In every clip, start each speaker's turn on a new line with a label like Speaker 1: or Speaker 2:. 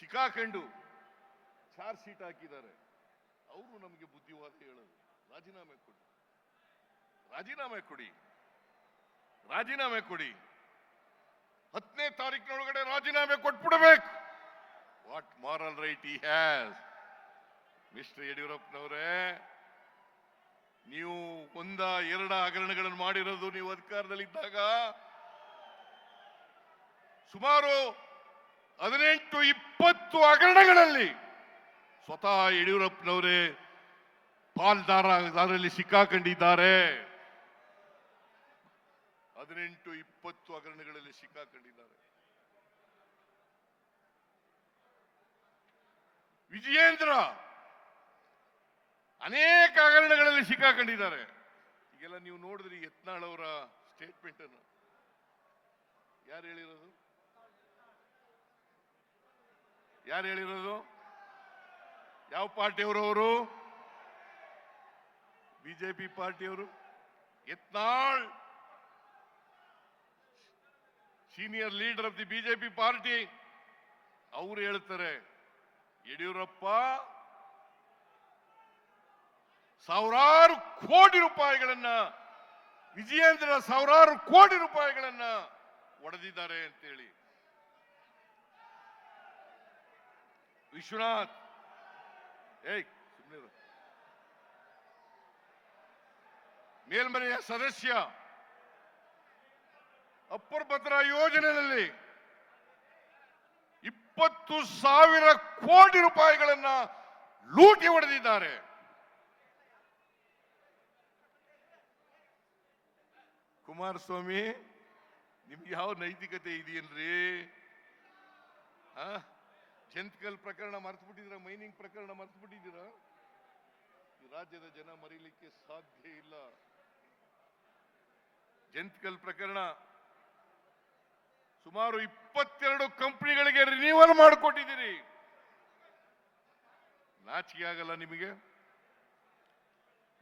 Speaker 1: ಸಿಕ್ಕಾಕೊಂಡು charge sheet ಹಾಕಿದ್ದಾರೆ. ಅವರು ನಮಗೆ ಬುದ್ಧಿವಾದ ಹೇಳೋದು. ರಾಜೀನಾಮೆ ಕೊಡಿ. ರಾಜೀನಾಮೆ ಕೊಡಿ. ರಾಜೀನಾಮೆ ಕೊಡಿ. ಹತ್ತನೇ ತಾರೀಕಿನೊಳಗಡೆ ರಾಜೀನಾಮೆ ಕೊಟ್ಬಿಡ್ಬೇಕು. What moral right he has mister ಯಡಿಯೂರಪ್ಪನವರೇ, ನೀವು ಒಂದ ಎರಡ ಹಗರಣಗಳನ್ನು ಮಾಡಿರೋದು ನೀವು ಅಧಿಕಾರದಲ್ಲಿದ್ದಾಗ ಸುಮಾರು ಹದಿನೆಂಟು ಇಪ್ಪತ್ತು ಹಗರಣಗಳಲ್ಲಿ ಸ್ವತಃ ಯಡಿಯೂರಪ್ಪನವರೇ ಪಾಲ್ದಾರದಲ್ಲಿ ಸಿಕ್ಕಾಕೊಂಡಿದ್ದಾರೆ. ಹದಿನೆಂಟು ಇಪ್ಪತ್ತು ಹಗರಣಗಳಲ್ಲಿ ಸಿಕ್ಕಾಕೊಂಡಿದ್ದಾರೆ. ವಿಜಯೇಂದ್ರ ಅನೇಕ ಹಗರಣಗಳಲ್ಲಿ ಸಿಕ್ಕಾಕೊಂಡಿದ್ದಾರೆ. ಈಗೆಲ್ಲ ನೀವು ನೋಡಿದ್ರಿ ಯತ್ನಾಳ್ ಅವರ ಸ್ಟೇಟ್ಮೆಂಟ್ ಅನ್ನು. ಯಾರು ಹೇಳಿರೋದು? ಯಾರು ಹೇಳಿರೋದು? ಯಾವ ಪಾರ್ಟಿಯವರು ಅವರು BJP ಪಾರ್ಟಿಯವರು? Yatnal senior leader of the BJP party. ಅವರು ಹೇಳ್ತಾರೆ, ಯಡಿಯೂರಪ್ಪ, ಸಾವಿರಾರು ಕೋಟಿ ರೂಪಾಯಿಗಳನ್ನ ವಿಜಯೇಂದ್ರ ಸಾವಿರಾರು ಕೋಟಿ ರೂಪಾಯಿಗಳನ್ನ ಒಡೆದಿದ್ದಾರೆ ಅಂತೇಳಿ. ವಿಶ್ವನಾಥ್. ಏಯ್ ಮೇಲ್ಮನೆಯ ಸದಸ್ಯ ಅಪ್ಪರ್ ಭದ್ರಾ ಯೋಜನೆಯಲ್ಲಿ ಇಪ್ಪತ್ತು ಸಾವಿರ ಕೋಟಿ ರೂಪಾಯಿಗಳನ್ನ ಲೂಟಿ ಹೊಡೆದಿದ್ದಾರೆ. ಕುಮಾರಸ್ವಾಮಿ, ನಿಮ್ಗೆ ಯಾವ ನೈತಿಕತೆ ಇದೆಯನ್ರಿ ಆ ಜಂತ್ಕಲ್ ಪ್ರಕರಣ ಮರ್ತು ಬಿಟ್ಟಿದ್ದೀರಾ ಮೈನಿಂಗ್ ಪ್ರಕರಣ ಮರ್ತು ಬಿಟ್ಟಿದ್ದೀರಾ ಈ ರಾಜ್ಯದ ಜನ ಮರೀಲಿಕ್ಕೆ ಸಾಧ್ಯ ಇಲ್ಲ. ಜಂತ್ಕಲ್ ಪ್ರಕರಣ ಸುಮಾರು ಇಪ್ಪತ್ತೆರಡು ಕಂಪನಿಗಳಿಗೆ ರಿನ್ಯೂವಲ್ ಮಾಡಿಕೊಟ್ಟಿದ್ದೀರಿ. ನಾಚಿಕೆ ಆಗಲ್ಲ ನಿಮಗೆ?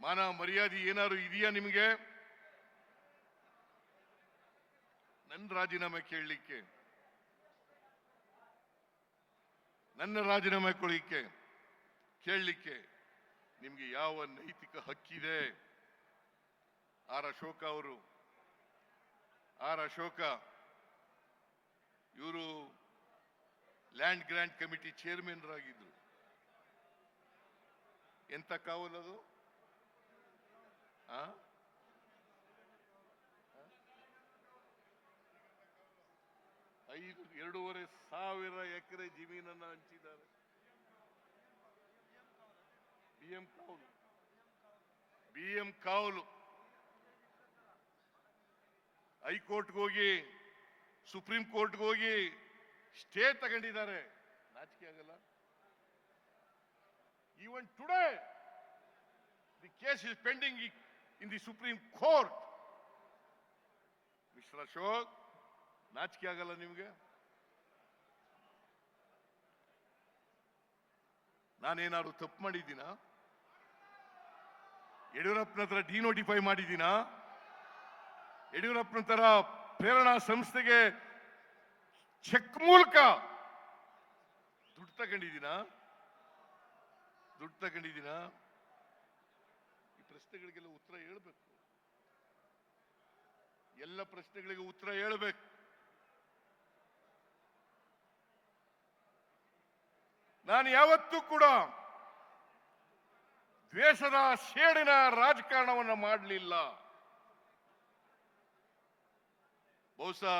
Speaker 1: ಮಾನ ಮರ್ಯಾದೆ ಏನಾದ್ರು ಇದೆಯಾ ನಿಮಗೆ? ನನ್ನ ರಾಜೀನಾಮೆ ಕೇಳಲಿಕ್ಕೆ. ನನ್ನ ರಾಜೀನಾಮೆ ಕೊಡಲಿಕ್ಕೆ, ಕೇಳಲಿಕ್ಕೆ ನಿಮಗೆ ಯಾವ ನೈತಿಕ ಹಕ್ಕಿದೆ? ಆರ್ ಅಶೋಕ ಅವರು, ಆರ್ ಅಶೋಕ, ಇವರು ಲ್ಯಾಂಡ್ ಗ್ರಾಂಟ್ ಕಮಿಟಿ ಚೇರ್ಮನ್ ಆಗಿದ್ರು ಎಂತ ಕಾವಲದು ಆ? ಐದು, ಎರಡೂವರೆ ಸಾವಿರ ಎಕರೆ ಜಮೀನನ್ನ ಹಂಚಿದ್ದಾರೆ. ಬಿ ಎಂ ಕಾವಲು. ಬಿ ಎಂ ಹೈಕೋರ್ಟ್ಗೆ ಹೋಗಿ, ಸುಪ್ರೀಂ ಕೋರ್ಟ್ಗೆ ಹೋಗಿ ಸ್ಟೇ ತಗೊಂಡಿದ್ದಾರೆ. ನಾಚಿಕೆ ಆಗಲ್ಲ. Even today the case is pending in the supreme court mister Ashok ನಾಚಿಕೆ ಆಗಲ್ಲ ನಿಮಗೆ? ನಾನೇನಾದ್ರು ತಪ್ಪು ಮಾಡಿದ್ದೀನ? ಯಡಿಯೂರಪ್ಪನ ಹತ್ರ ಡಿನೋಟಿಫೈ ಮಾಡಿದ್ದೀನ? ಯಡಿಯೂರಪ್ಪನ ತರ ಪ್ರೇರಣಾ ಸಂಸ್ಥೆಗೆ ಚೆಕ್ ಮೂಲಕ ದುಡ್ಡು ತಗೊಂಡಿದ್ದೀನ? ದುಡ್ಡು ತಗೊಂಡಿದ್ದೀನ? ಈ ಪ್ರಶ್ನೆಗಳಿಗೆಲ್ಲ ಉತ್ತರ ಹೇಳ್ಬೇಕು. ಎಲ್ಲ ಪ್ರಶ್ನೆಗಳಿಗೆ ಉತ್ತರ ಹೇಳ್ಬೇಕು. ನಾನು ಯಾವತ್ತೂ ಕೂಡ ದ್ವೇಷದ ಶೇಡಿನ ರಾಜಕಾರಣವನ್ನು ಮಾಡಲಿಲ್ಲ. ಬಹುಶಃ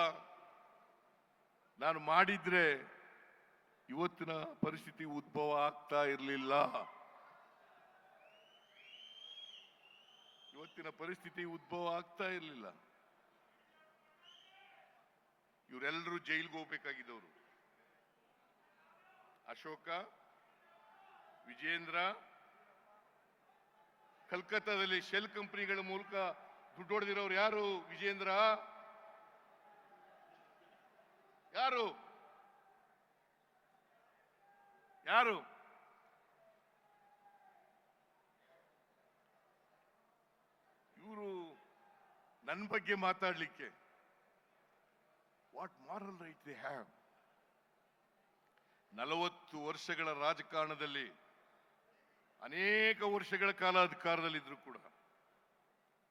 Speaker 1: ನಾನು ಮಾಡಿದ್ರೆ ಇವತ್ತಿನ ಪರಿಸ್ಥಿತಿ ಉದ್ಭವ ಆಗ್ತಾ ಇರಲಿಲ್ಲ. ಇವತ್ತಿನ ಪರಿಸ್ಥಿತಿ ಉದ್ಭವ ಆಗ್ತಾ ಇರಲಿಲ್ಲ. ಇವರೆಲ್ಲರೂ ಜೈಲ್ಗೆ ಹೋಗ್ಬೇಕಾಗಿದ್ದವರು. ಅಶೋಕ, ವಿಜೇಂದ್ರ, ಕಲ್ಕತ್ತಾದಲ್ಲಿ ಶೆಲ್ ಕಂಪನಿಗಳ ಮೂಲಕ ದುಡ್ಡು ಹೊಡೆದಿರೋರು ಯಾರು? ವಿಜೇಂದ್ರ? ಯಾರು? ಯಾರು? ಇವರು ನನ್ನ ಬಗ್ಗೆ ಮಾತಾಡಲಿಕ್ಕೆ. What moral right they have ನಲವತ್ತು ವರ್ಷಗಳ ರಾಜಕಾರಣದಲ್ಲಿ, ಅನೇಕ ವರ್ಷಗಳ ಕಾಲ ಅಧಿಕಾರದಲ್ಲಿದ್ದರೂ ಕೂಡ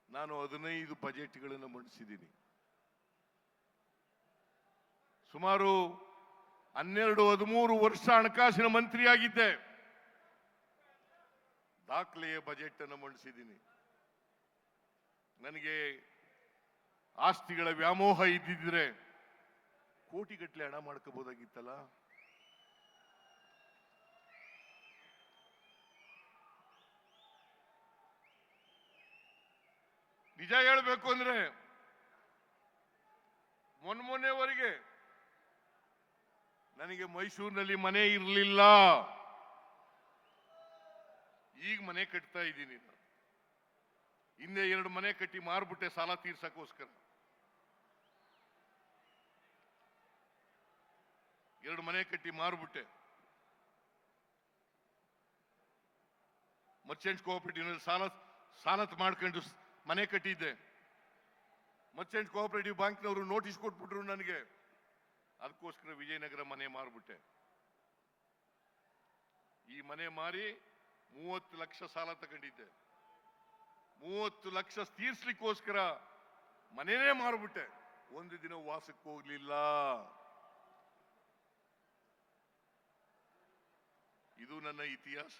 Speaker 1: ನಾನು ಹದಿನೈದು ಬಜೆಟ್ಗಳನ್ನು ಮಂಡಿಸಿದ್ದೀನಿ. ಸುಮಾರು ಹನ್ನೆರಡು, ಹದಿಮೂರು ವರ್ಷ ಹಣಕಾಸಿನ ಮಂತ್ರಿಯಾಗಿದ್ದೆ. ದಾಖಲೆಯ ಬಜೆಟ್ ಅನ್ನು ಮಂಡಿಸಿದ್ದೀನಿ. ನನಗೆ ಆಸ್ತಿಗಳ ವ್ಯಾಮೋಹ ಇದ್ದಿದ್ರೆ ಕೋಟಿಗಟ್ಟಲೆ ಹಣ ಮಾಡ್ಕೋಬಹುದಾಗಿತ್ತಲ್ಲ ನಿಜ ಹೇಳಬೇಕು ಅಂದ್ರೆ ಮೊನ್ನೆ ಮೊನ್ನೆವರೆಗೆ ನನಗೆ ಮೈಸೂರಿನಲ್ಲಿ ಮನೆ ಇರಲಿಲ್ಲ. ಈಗ ಮನೆ ಕಟ್ತಾ ಇದ್ದೀನಿ. ಹಿಂದೆ ಎರಡು ಮನೆ ಕಟ್ಟಿ ಮಾರ್ಬಿಟ್ಟೆ ಸಾಲ ತೀರ್ಸಕ್ಕೋಸ್ಕರ. ಎರಡು ಮನೆ ಕಟ್ಟಿ ಮಾರ್ಬಿಟ್ಟೆ. ಮರ್ಚೆಂಟ್ ಕೋಆಪರೇಟಿವ್ ಸಾಲ ಸಾಲ ಮಾಡ್ಕೊಂಡು ಮನೆ ಕಟ್ಟಿದ್ದೆ. ಮರ್ಚೆಂಟ್ ಕೋಆಪರೇಟಿವ್ ಬ್ಯಾಂಕ್ನವರು ನೋಟಿಸ್ ಕೊಟ್ಬಿಟ್ರು ನನಗೆ. ಅದಕ್ಕೋಸ್ಕರ ವಿಜಯನಗರ ಮನೆ ಮಾರ್ಬಿಟ್ಟೆ. ಈ ಮನೆ ಮಾರಿ ಮೂವತ್ತು ಲಕ್ಷ ಸಾಲ ತಗೊಂಡಿದ್ದೆ. ಮೂವತ್ತು ಲಕ್ಷ ತೀರ್ಸ್ಲಿಕ್ಕೋಸ್ಕರ ಮನೆನೇ ಮಾರ್ಬಿಟ್ಟೆ. ಒಂದು ದಿನ ವಾಸಕ್ಕೆ ಹೋಗ್ಲಿಲ್ಲ. ಇದು ನನ್ನ ಇತಿಹಾಸ.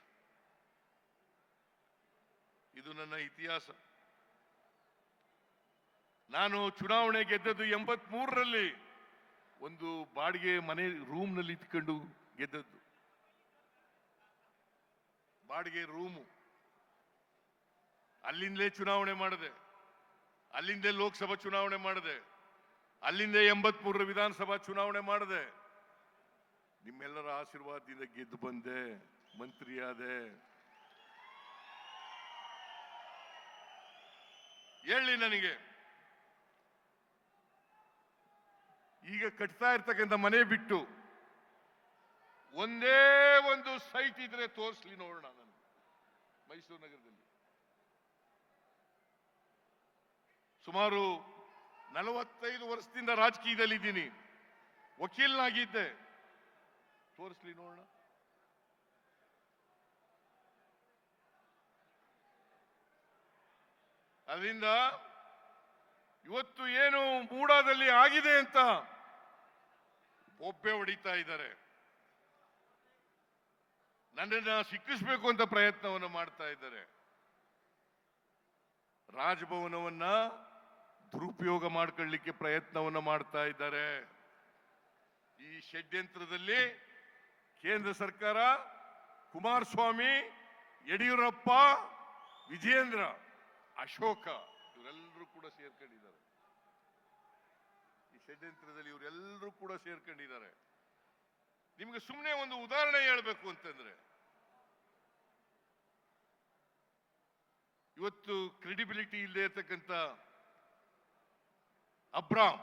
Speaker 1: ಇದು ನನ್ನ ಇತಿಹಾಸ. ನಾನು ಚುನಾವಣೆ ಗೆದ್ದದ್ದು ಎಂಬತ್ ಮೂರರಲ್ಲಿ ಒಂದು ಬಾಡಿಗೆ ಮನೆ ರೂಮ್ನಲ್ಲಿ ಇಟ್ಕೊಂಡು ಗೆದ್ದದ್ದು. ಬಾಡಿಗೆ ರೂಮು. ಅಲ್ಲಿಂದಲೇ ಚುನಾವಣೆ ಮಾಡಿದೆ. ಅಲ್ಲಿಂದೇ ಲೋಕಸಭಾ ಚುನಾವಣೆ ಮಾಡಿದೆ. ಅಲ್ಲಿಂದ ಎಂಬತ್ ಮೂರರ ವಿಧಾನಸಭಾ ಚುನಾವಣೆ ಮಾಡಿದೆ. ನಿಮ್ಮೆಲ್ಲರ ಆಶೀರ್ವಾದದಿಂದ ಗೆದ್ದು ಬಂದೆ. ಮಂತ್ರಿಯಾದೆ. ಹೇಳಿ ನನಗೆ. ಈಗ ಕಟ್ತಾ ಇರ್ತಕ್ಕಂಥ ಮನೆ ಬಿಟ್ಟು ಒಂದೇ ಒಂದು ಸೈಟ್ ಇದ್ರೆ ತೋರಿಸ್ಲಿ ನೋಡೋಣ ನಾನು, ಮೈಸೂರು ನಗರದಲ್ಲಿ. ಸುಮಾರು ನಲವತ್ತೈದು ವರ್ಷದಿಂದ ರಾಜಕೀಯದಲ್ಲಿ ಇದ್ದೀನಿ ವಕೀಲನಾಗಿದ್ದೆ. ತೋರಿಸ್ಲಿ ನೋಡೋಣ. ಅದರಿಂದ ಇವತ್ತು ಏನು ಮೂಡಾದಲ್ಲಿ ಆಗಿದೆ ಅಂತ ಒಬ್ಬೆ ಹೊಡಿತಾ ಇದ್ದಾರೆ. ನನ್ನನ್ನು ಸಿಕ್ಕಿಸ್ಬೇಕು ಅಂತ ಪ್ರಯತ್ನವನ್ನು ಮಾಡ್ತಾ ಇದ್ದಾರೆ. ರಾಜಭವನವನ್ನ ದುರುಪಯೋಗ ಮಾಡ್ಕೊಳ್ಳಿಕ್ಕೆ ಪ್ರಯತ್ನವನ್ನು ಮಾಡ್ತಾ ಇದ್ದಾರೆ. ಈ ಷಡ್ಯಂತ್ರದಲ್ಲಿ ಕೇಂದ್ರ ಸರ್ಕಾರ, ಕುಮಾರಸ್ವಾಮಿ, ಯಡಿಯೂರಪ್ಪ ವಿಜೇಂದ್ರ ಅಶೋಕ ಇವರೆಲ್ಲರೂ ಕೂಡ ಸೇರ್ಕೊಂಡಿದ್ದಾರೆ. ಷಡ್ಯಂತ್ರದಲ್ಲಿ ಇವರೆಲ್ಲರೂ ಕೂಡ ಸೇರ್ಕೊಂಡಿದ್ದಾರೆ. ನಿಮಗೆ ಸುಮ್ಮನೆ ಒಂದು ಉದಾಹರಣೆ ಹೇಳಬೇಕು ಅಂತಂದ್ರೆ, ಇವತ್ತು ಕ್ರೆಡಿಬಿಲಿಟಿ ಇಲ್ಲದೆ ಇರ್ತಕ್ಕಂಥ ಅಬ್ರಾಮ್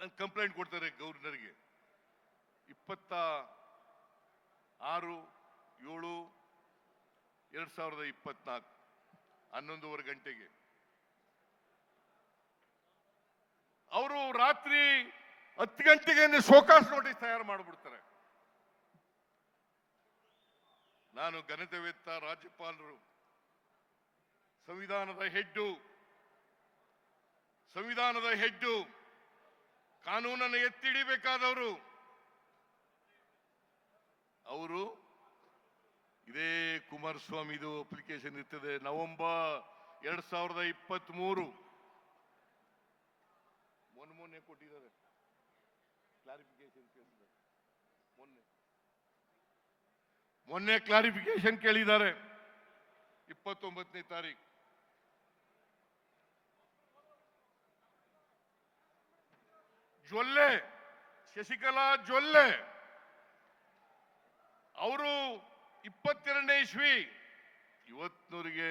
Speaker 1: ನನ್ ಕಂಪ್ಲೇಂಟ್ ಕೊಡ್ತಾರೆ ಗವರ್ನರ್ಗೆ ಇಪ್ಪತ್ತ ಆರು ಏಳು, ಎರಡ್ ಸಾವಿರದ ಇಪ್ಪತ್ನಾಲ್ಕು, ಹನ್ನೊಂದುವರೆ ಗಂಟೆಗೆ. ಅವರು ರಾತ್ರಿ ಹತ್ತು ಗಂಟೆಗೆ ಶೋಕಾಸ್ ನೋಟಿಸ್ ತಯಾರು ಮಾಡಿಬಿಡ್ತಾರೆ. ನಾನು ಘನತೆವೆತ್ತ ರಾಜ್ಯಪಾಲರು, ಸಂವಿಧಾನದ ಹೆಡ್ಡು ಸಂವಿಧಾನದ ಹೆಡ್ಡು, ಕಾನೂನನ್ನು ಎತ್ತಿಡಿಬೇಕಾದವರು ಅವರು ಇದೇ ಕುಮಾರಸ್ವಾಮಿದು ಅಪ್ಲಿಕೇಶನ್ ಇರ್ತದೆ, ನವೆಂಬರ್ ಎರಡ್ ಸಾವಿರದ ಇಪ್ಪತ್ತ್ ಮೂರು ಮೊನ್ನೆ ಮೊನ್ನೆ ಕೊಟ್ಟಿದ್ದಾರೆ. ಕ್ಲಾರಿಫಿಕೇಶನ್ ಕೇಳಿದ್ದಾರೆ. ಮೊನ್ನೆ. ಮೊನ್ನೆ ಕ್ಲಾರಿಫಿಕೇಶನ್ ಕೇಳಿದ್ದಾರೆ. ಇಪ್ಪತ್ತೊಂಬತ್ತನೇ ತಾರೀಕು ಜೊಲ್ಲೆ, ಶಶಿಕಲಾ ಜೊಲ್ಲೆ. ಅವರು ಇಪ್ಪತ್ತೆರಡನೇ ಇಸ್ವಿ. ಇವತ್ತಿನವರಿಗೆ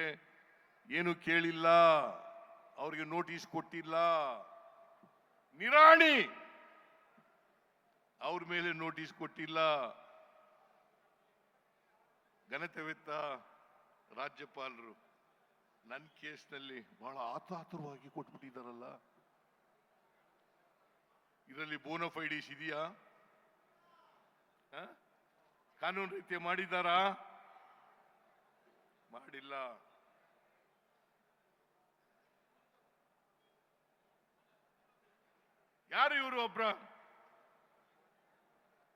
Speaker 1: ಏನು ಕೇಳಿಲ್ಲ. ಅವ್ರಿಗೆ ನೋಟಿಸ್ ಕೊಟ್ಟಿಲ್ಲ. ನಿರಾಣಿ. ಅವ್ರ ಮೇಲೆ ನೋಟಿಸ್ ಕೊಟ್ಟಿಲ್ಲ. ಘನತೆವೆತ್ತ ರಾಜ್ಯಪಾಲರು ನನ್ನ ಕೇಸ್ನಲ್ಲಿ ಬಹಳ ಆತಾತುರವಾಗಿ ಕೊಟ್ಬಿಟ್ಟಿದ್ದಾರಲ್ಲ. ಇದರಲ್ಲಿ ಬೋನಫೈಡೀಸ್ ಇದೆಯಾ? ಕಾನೂನು ರೀತಿ ಮಾಡಿದ್ದಾರಾ? ಮಾಡಿಲ್ಲ. ಯಾರು ಇವರು ಒಬ್ರ?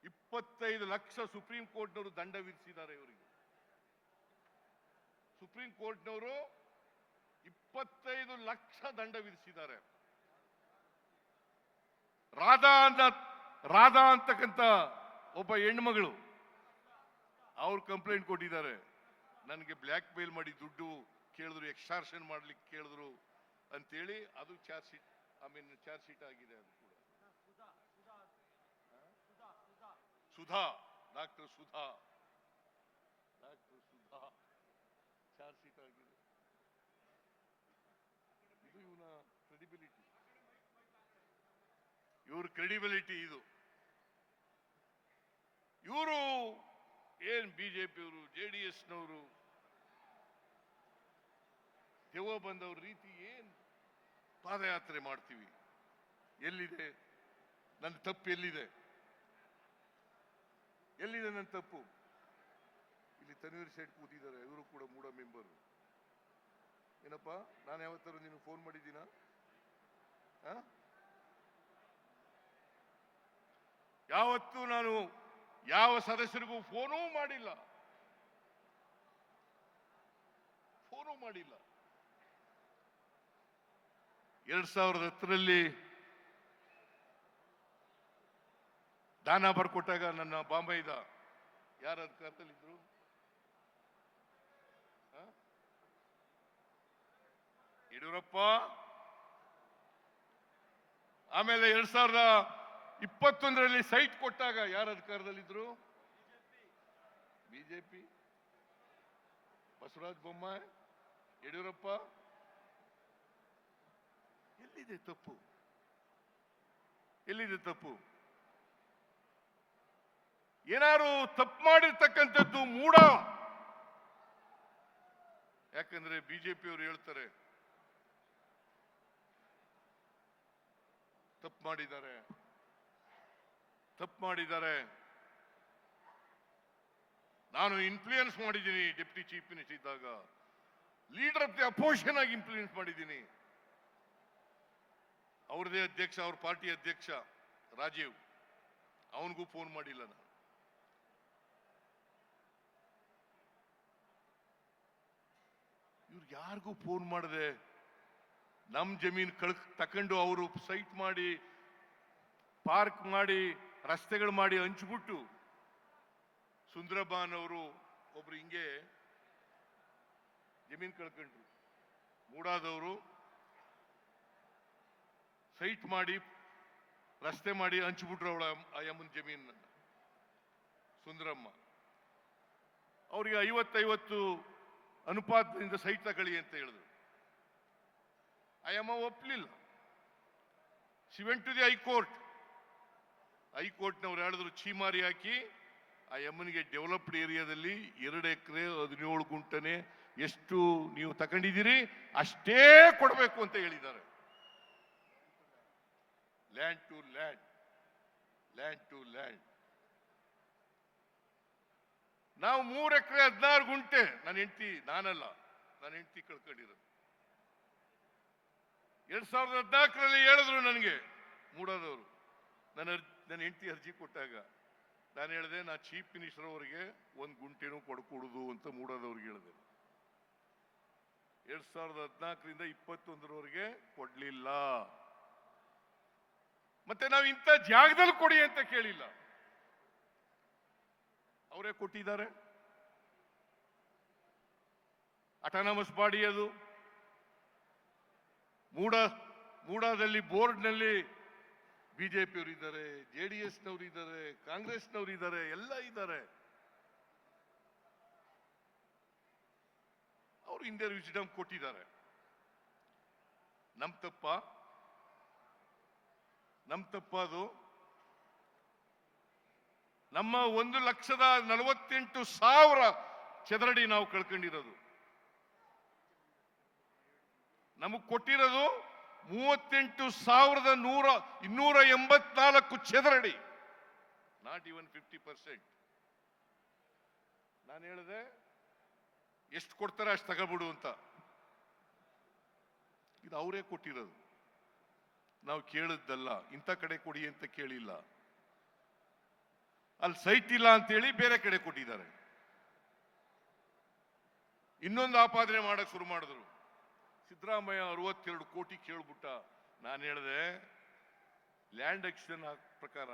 Speaker 1: ಇಪ್ಪತ್ತೈದು ಲಕ್ಷ ಸುಪ್ರೀಂ ಕೋರ್ಟ್ನವರು ದಂಡ ವಿಧಿಸಿದ್ದಾರೆ ಇವರಿಗೆ. ಸುಪ್ರೀಂ ಕೋರ್ಟ್ನವರು ಇಪ್ಪತ್ತೈದು ಲಕ್ಷ ದಂಡ ವಿಧಿಸಿದ್ದಾರೆ. ರಾಧಾ ಅಂತ, ರಾಧಾ ಅಂತಕ್ಕಂಥ ಒಬ್ಬ ಹೆಣ್ಮಗಳು ಅವ್ರು ಕಂಪ್ಲೇಂಟ್ ಕೊಟ್ಟಿದ್ದಾರೆ. ನನಗೆ ಬ್ಲ್ಯಾಕ್ ಮೇಲ್ ಮಾಡಿ ದುಡ್ಡು ಕೇಳಿದ್ರು ಎಕ್ಸ್ಟಾರ್ಷನ್ ಮಾಡ್ಲಿಕ್ಕೆ ಕೇಳಿದ್ರು ಅಂತೇಳಿ ಅದು charge sheet, I mean charge sheet ಆಗಿದೆ ಅದು Sudha, doctor Sudha. Doctor Sudha, charge sheet ಆಗಿದೆ. ಇದು ಇವನ ಕ್ರೆಡಿಬಿಲಿಟಿ ಇವ್ರ ಕ್ರೆಡಿಬಿಲಿಟಿ ಇದು. ಇವರು ಏನ್ ಬಿಜೆಪಿಯವರು, ಜೆ ಡಿ ಎಸ್ನವರು ದೆವ್ವ ಬಂದವ್ರ ರೀತಿ ಏನ್ ಪಾದಯಾತ್ರೆ ಮಾಡ್ತೀವಿ? ಎಲ್ಲಿದೆ? ನನ್ನ ತಪ್ಪು ಎಲ್ಲಿದೆ? ಎಲ್ಲಿದೆ ನನ್ನ ತಪ್ಪು? ಇಲ್ಲಿ ತನ್ವೀರ್ ಶೇಟ್ ಕೂತಿದ್ದಾರೆ, ಇವರು ಕೂಡ ಮೂಡ ಮೆಂಬರ್. ಏನಪ್ಪ, ನಾನು ಯಾವತ್ತಾರು ನೀನು ಫೋನ್ ಮಾಡಿದ್ದೀನ? ಯಾವತ್ತೂ ನಾನು ಯಾವ ಸದಸ್ಯರಿಗೂ ಫೋನೂ ಮಾಡಿಲ್ಲ. ಫೋನೂ ಮಾಡಿಲ್ಲ. ಎರಡ್ ಸಾವಿರದ ಹತ್ತರಲ್ಲಿ ದಾನ ಬರ್ಕೊಟ್ಟಾಗ ನನ್ನ ಬಾಂಬೈದ ಯಾರ ಅಧಿಕಾರದಲ್ಲಿದ್ದರು? ಯಡಿಯೂರಪ್ಪ? ಆಮೇಲೆ ಎರಡ್ ಸಾವಿರದ ಇಪ್ಪತ್ತೊಂದರಲ್ಲಿ ಸೈಟ್ ಕೊಟ್ಟಾಗ ಯಾರ ಅಧಿಕಾರದಲ್ಲಿದ್ರು ಬಿಜೆಪಿ. ಬಸವರಾಜ ಬೊಮ್ಮಾಯಿ. ಯಡಿಯೂರಪ್ಪ. ಎಲ್ಲಿದೆ ತಪ್ಪು? ಎಲ್ಲಿದೆ ತಪ್ಪು? ಏನಾರು ತಪ್ಪು ಮಾಡಿರ್ತಕ್ಕಂಥದ್ದು ಮೂಢ ಯಾಕಂದ್ರೆ ಬಿಜೆಪಿಯವರು ಹೇಳ್ತಾರೆ, ತಪ್ಪು ಮಾಡಿದ್ದಾರೆ ತಪ್ಪು ಮಾಡಿದ್ದಾರೆ. ನಾನು ಇನ್ಫ್ಲೂಯೆನ್ಸ್ ಮಾಡಿದ್ದೀನಿ ಡೆಪ್ಟಿ ಚೀಫ್ ಮಿನಿಸ್ಟರ್ ಇದ್ದಾಗ. ಲೀಡರ್ ಆಫ್ ದಿ ಅಪೋಸಿಷನ್ ಆಗಿ ಇನ್ಫ್ಲೂಯೆನ್ಸ್ ಮಾಡಿದ್ದೀನಿ. ಅವ್ರದೇ ಅಧ್ಯಕ್ಷ, ಅವ್ರ ಪಾರ್ಟಿ ಅಧ್ಯಕ್ಷ ರಾಜೀವ್. ಅವನಿಗೂ ಫೋನ್ ಮಾಡಿಲ್ಲ ನಾನು. ಯಾರಿಗೂ ಫೋನ್ ಮಾಡದೆ ನಮ್ ಜಮೀನ್ ಕಳ್ ತಕೊಂಡು ಅವರು ಸೈಟ್ ಮಾಡಿ, ಪಾರ್ಕ್ ಮಾಡಿ, ರಸ್ತೆಗಳು ಮಾಡಿ ಹಂಚ್ಬಿಟ್ಟು ಸುಂದರಬಾನ್ ಅವರು ಒಬ್ರು ಹಿಂಗೆ ಜಮೀನ್ ಕಳ್ಕೊಂಡ್ರು. ಮೂಡಾದವರು ಸೈಟ್ ಮಾಡಿ, ರಸ್ತೆ ಮಾಡಿ ಹಂಚ್ಬಿಟ್ರು ಅವಳ ಅಯ್ಯಮ್ಮನ ಯಮ್ಮನ ಜಮೀನ್ ಸುಂದರಮ್ಮ. ಅವ್ರಿಗೆ ಐವತ್ತೈವತ್ತು ಅನುಪಾತದಿಂದ ಸೈಟ್ ತಗೊಳ್ಳಿ ಅಂತ ಹೇಳಿದ್ರು. ಐ ಯಮ್ಮ ಒಪ್ಲಿಲ್ಲ. She went to the high court ಹೈಕೋರ್ಟ್ನವ್ರು ಹೇಳಿದ್ರು ಚೀಮಾರಿ ಹಾಕಿ ಆ ಯಮ್ಮನಿಗೆ ಡೆವಲಪ್ಡ್ ಏರಿಯಾದಲ್ಲಿ ಎರಡು ಎಕರೆ ಹದಿನೇಳು ಗುಂಟನೆ ಎಷ್ಟು ನೀವು ತಗೊಂಡಿದ್ದೀರಿ ಅಷ್ಟೇ ಕೊಡಬೇಕು ಅಂತ ಹೇಳಿದ್ದಾರೆ. Land to land land to land ನಾವು ಮೂರು ಎಕರೆ ಹದಿನಾರು ಗುಂಟೆ, ನನ್ನ ಹೆಂಡತಿ, ನಾನಲ್ಲ, ನನ್ನ ಹೆಂಡತಿ ಕಳ್ಕೊಂಡಿರೋದು. ಎರಡ್ ಸಾವಿರದ ಹದಿನಾಲ್ಕರಲ್ಲಿ ಹೇಳಿದ್ರು ನನಗೆ, ಮೂಡೋದವರು. ನನ್ನ ಅರ್ಜಿ, ನನ್ನ ಹೆಂಡತಿ ಅರ್ಜಿ ಕೊಟ್ಟಾಗ, ನಾನು ಹೇಳಿದೆ, ನಾ ಚೀಫ್ ಮಿನಿಸ್ಟರ್ ಅವರಿಗೆ ಒಂದು ಗುಂಟೆನೂ ಕೊಡ್ಕೊಡುದು ಅಂತ ಮೂಡೋದವ್ರಿಗೆ ಹೇಳಿದೆ. ಎರಡ್ ಸಾವಿರದ ಹದಿನಾಲ್ಕರಿಂದ ಇಪ್ಪತ್ತೊಂದರವರೆಗೆ ಕೊಡಲಿಲ್ಲ. ಮತ್ತೆ ನಾವು ಇಂಥ ಜಾಗದಲ್ಲಿ ಕೊಡಿ ಅಂತ ಕೇಳಿಲ್ಲ. ಅವರೇ ಕೊಟ್ಟಿದ್ದಾರೆ. ಅಟಾನಮಸ್ ಬಾಡಿ ಅದು. ಮೂಡ, ಮೂಡಾದಲ್ಲಿ ಬೋರ್ಡ್ನಲ್ಲಿ ಬಿಜೆಪಿಯವರು ಇದ್ದಾರೆ ಜೆ ಡಿ ಎಸ್ನವರು ಇದ್ದಾರೆ ಕಾಂಗ್ರೆಸ್ನವರು ಇದ್ದಾರೆ ಎಲ್ಲ ಇದ್ದಾರೆ. ಅವರು ಹಿಂದೆ ವಿಸಿಡಮ್ ಕೊಟ್ಟಿದ್ದಾರೆ. ನಮ್ ತಪ್ಪ ನಮ್ ತಪ್ಪ ಅದು. ನಮ್ಮ ಒಂದು ಲಕ್ಷದ ನಲವತ್ತೆಂಟು ಸಾವಿರ ಚದರಡಿ ನಾವು ಕಳ್ಕೊಂಡಿರೋದು. ನಮಗ್ ಕೊಟ್ಟಿರೋದು ಮೂವತ್ತೆಂಟು ಸಾವಿರದ ನೂರ, ಇನ್ನೂರ ಎಂಬತ್ನಾಲ್ಕು ಚದರಡಿ. ನಾಟ್ ಇವನ್ ಫಿಫ್ಟಿ ಪರ್ಸೆಂಟ್ ನಾನು ಹೇಳಿದೆ, ಎಷ್ಟು ಕೊಡ್ತಾರೆ ಅಷ್ಟು ತಗೊಬಿಡು ಅಂತ. ಇದು ಅವರೇ ಕೊಟ್ಟಿರೋದು. ನಾವು ಕೇಳಿದ್ದಲ್ಲ, ಇಂಥ ಕಡೆ ಕೊಡಿ ಅಂತ ಕೇಳಿಲ್ಲ. ಅಲ್ಲಿ ಸೈಟ್ ಇಲ್ಲ ಅಂತೇಳಿ ಬೇರೆ ಕಡೆ ಕೊಟ್ಟಿದ್ದಾರೆ. ಇನ್ನೊಂದು ಆಪಾದನೆ ಮಾಡಕ್ಕೆ ಶುರು ಮಾಡಿದ್ರು. ಸಿದ್ದರಾಮಯ್ಯ ಅರವತ್ತೆರಡು ಕೋಟಿ ಕೇಳ್ಬಿಟ್ಟ. ನಾನು ಹೇಳಿದೆ ಲ್ಯಾಂಡ್ ಎಕ್ಸ್ಚೇಂಜ್ ಪ್ರಕಾರ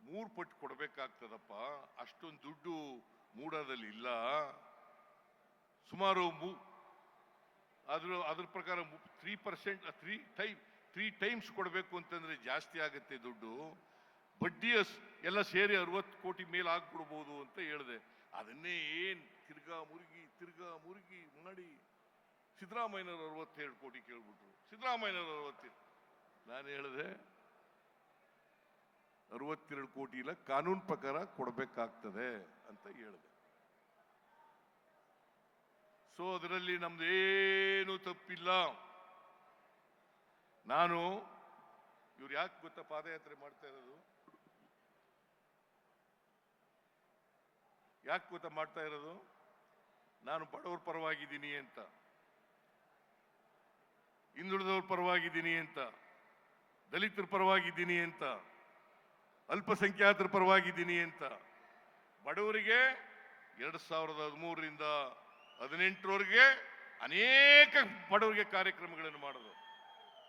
Speaker 1: ಮೂರು ಪಟ್ಟು ಕೊಡಬೇಕಾಗ್ತದಪ್ಪ. ಅಷ್ಟೊಂದು ದುಡ್ಡು ಮೂಡೋದಲ್ಲಿ ಇಲ್ಲ. ಸುಮಾರು ಮೂ ಅದ್ರ ಅದ್ರ ಪ್ರಕಾರ three percent three time three times ಕೊಡಬೇಕು ಅಂತಂದ್ರೆ ಜಾಸ್ತಿ ಆಗುತ್ತೆ ದುಡ್ಡು. ಬಡ್ಡಿ ಅಸ್- ಎಲ್ಲ ಸೇರಿ ಅರವತ್ತು ಕೋಟಿ ಮೇಲೆ ಆಗ್ಬಿಡ್ಬೋದು ಅಂತ ಹೇಳಿದೆ. ಅದನ್ನೇ ಏನ್ ತಿರ್ಗಾ ಮುರುಗಿ ತಿರ್ಗಾ ಮುರುಗಿ ಮಾಡಿ ಸಿದ್ದರಾಮಯ್ಯನವರು ಅರವತ್ತೇಳು ಕೋಟಿ ಕೇಳ್ಬಿಟ್ರು. ಸಿದ್ದರಾಮಯ್ಯನವರು ಅರವತ್ತೇಳು. ನಾನು ಹೇಳಿದೆ, ಅರವತ್ತೆರಡು ಕೋಟಿ ಇಲ್ಲ, ಕಾನೂನು ಪ್ರಕಾರ ಕೊಡಬೇಕಾಗ್ತದೆ ಅಂತ ಹೇಳಿದೆ. ಸೊ ಅದರಲ್ಲಿ ನಮ್ದೇನು ತಪ್ಪಿಲ್ಲ. ನಾನು, ಇವ್ರು ಯಾಕೆ ಗೊತ್ತಾ ಪಾದಯಾತ್ರೆ ಮಾಡ್ತಾ ಇರೋದು? ಯಾಕೆ ಕೂತ ಮಾಡ್ತಾ ಇರೋದು? ನಾನು ಬಡವ್ರ ಪರವಾಗಿದ್ದೀನಿ ಅಂತ. ಹಿಂದುಳಿದವ್ರ ಪರವಾಗಿದ್ದೀನಿ ಅಂತ. ದಲಿತರ ಪರವಾಗಿದ್ದೀನಿ ಅಂತ. ಅಲ್ಪಸಂಖ್ಯಾತರ ಪರವಾಗಿದ್ದೀನಿ ಅಂತ. ಬಡವರಿಗೆ ಎರಡು ಸಾವಿರದ ಹದಿಮೂರರಿಂದ ಹದಿನೆಂಟರವರೆಗೆ ಅನೇಕ ಬಡವರಿಗೆ ಕಾರ್ಯಕ್ರಮಗಳನ್ನು ಮಾಡೋದು.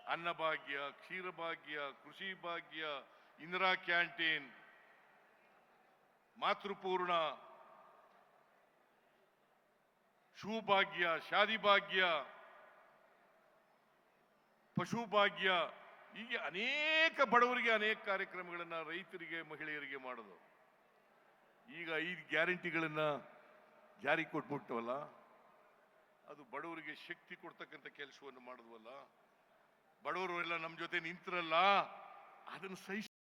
Speaker 1: ಅನ್ನಭಾಗ್ಯ ಕ್ಷೀರಭಾಗ್ಯ ಕೃಷಿ ಭಾಗ್ಯ, ಇಂದಿರಾ ಕ್ಯಾಂಟೀನ್, ಮಾತೃಪೂರ್ಣ ಶೂ ಭಾಗ್ಯ ಶಾದಿ ಭಾಗ್ಯ ಪಶು ಭಾಗ್ಯ ಹೀಗೆ ಅನೇಕ ಬಡವರಿಗೆ ಅನೇಕ ಕಾರ್ಯಕ್ರಮಗಳನ್ನ ರೈತರಿಗೆ, ಮಹಿಳೆಯರಿಗೆ ಮಾಡೋದು. ಈಗ ಐದು ಗ್ಯಾರಂಟಿಗಳನ್ನ ಜಾರಿ ಕೊಟ್ಬಿಟ್ಟವಲ್ಲ, ಅದು ಬಡವರಿಗೆ ಶಕ್ತಿ ಕೊಡ್ತಕ್ಕಂಥ ಕೆಲಸವನ್ನು ಮಾಡಿದ್ವಲ್ಲ ಬಡವರು ಎಲ್ಲ ನಮ್ಮ ಜೊತೆ ನಿಂತಿರಲ್ಲ, ಅದನ್ನು ಸಹಿಸಿ